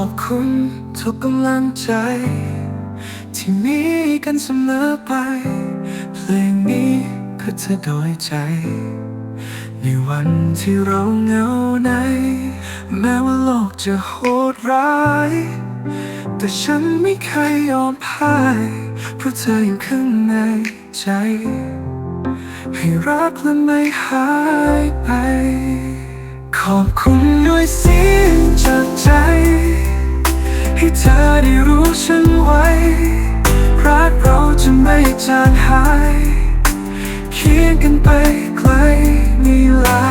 อบคุณทุกกำลังใจ ที่มีกันเสมอไป เพลงนี้เพื่อเธอโดยใจ ในวันที่เราเหงาใน แม้ว่าโลกจะโหดร้าย แต่ฉันไม่เคยยอมพ่าย เพราะเธออยู่ข้างในใจ ให้รักและไม่หายไป อบคุณด้วยเสียงจากใจ ให้เธอได้รู้ฉันไว้ รักเราจะไม่จางหายเคียงกันไปไกลนิลา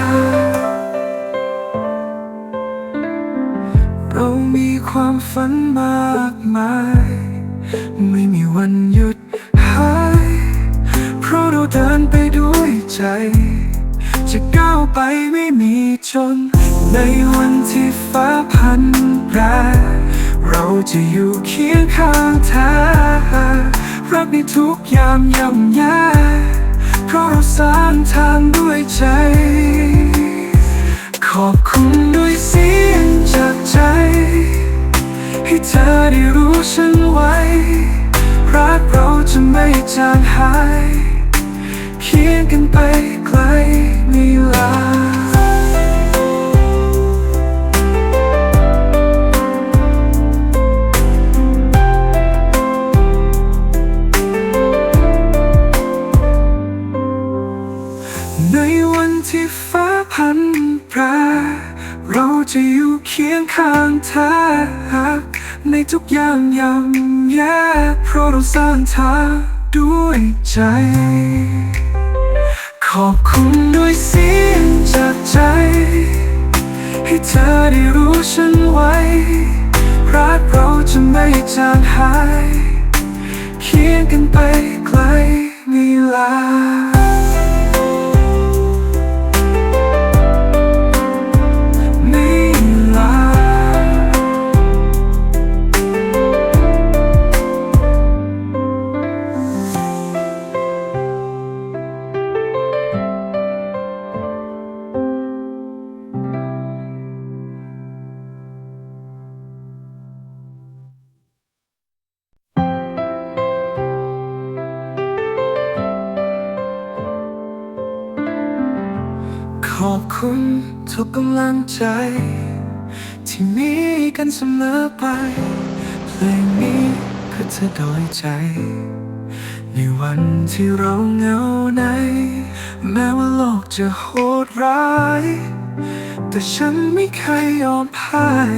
เรามีความฝันมากมาย ไม่มีวันหยุดหาย เพราะเราเดินไปด้วยใจ จะก้าวไปไม่มีจน ในวันที่ฟ้าพันแปรเราจะอยู่เคียงข้างเธอรักในทุกยามย่ำแย่เพราะเราสร้างทางด้วยใจ ขอบคุณด้วยเสียงจากใจ ให้เธอได้รู้ฉันไว้ รักเราจะไม่จางหาย เคียงกันไปไกล ในวันที่ฟ้าพันแปรเราจะอยู่เคียงข้างเธอในทุกอย่างยำแย่เพราะเราสร้างเธอด้วยใจ อบคุณด้วยเสียงจากใจ ให้เธอได้รู้ฉันไว้ รักเราจะไม่จางหาย เคียงกันไปไกลนิลา อบคุณทุกกำลังใจ ที่มีกันเสมอไป เพลงนี้เพื่อเธอโดยใจ ในวันที่เราเหงาใน แม้ว่าโลกจะโหดร้าย แต่ฉันไม่เคยยอมพ่าย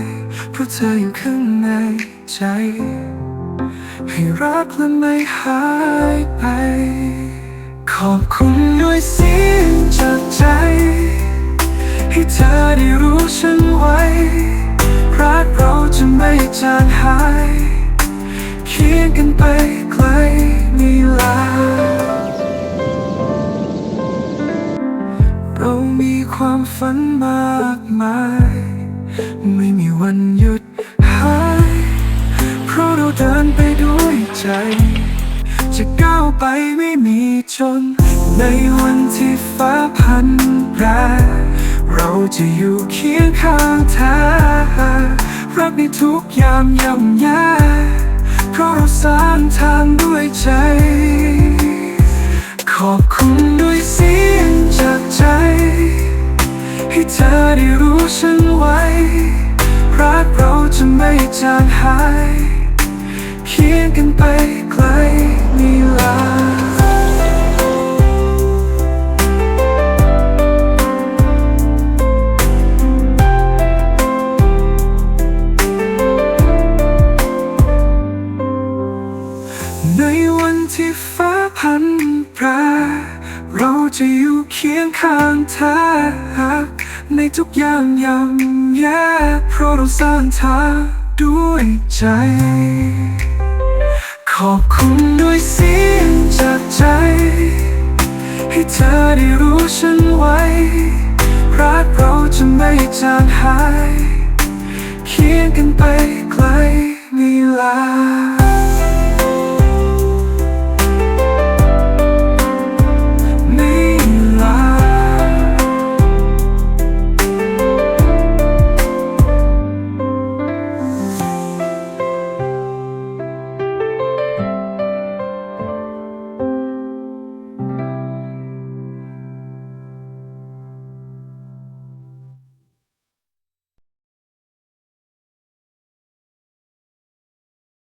เพราะเธออยู่ข้างในใจ ให้รักและไม่หายไป ขอบคุณ จะไม่จางหายเคียงกันไปไกลนิลาเรามีความฝันมากมาย ไม่มีวันหยุดหาย เพราะเราเดินไปด้วยใจ จะก้าวไปไม่มีจน ในวันที่ฟ้าพันแปรเราจะอยู่เคียงข้างเธอ รักในทุกยามย่ำแย่เพราะเราสร้างทางด้วยใจ ขอบคุณด้วยเสียงจากใจ ให้เธอได้รู้ฉันไว้ รักเราจะไม่จางหาย เคียงกันไปไกลนิลา จะอยู่เคียงข้างเธอในทุกอย่างยำแย่เพราะเราสร้างเธอด้วยใจ ขอบคุณด้วยเสียงจากใจ ให้เธอได้รู้ฉันไว้ รักเราจะไม่จางหาย เคียงกันไป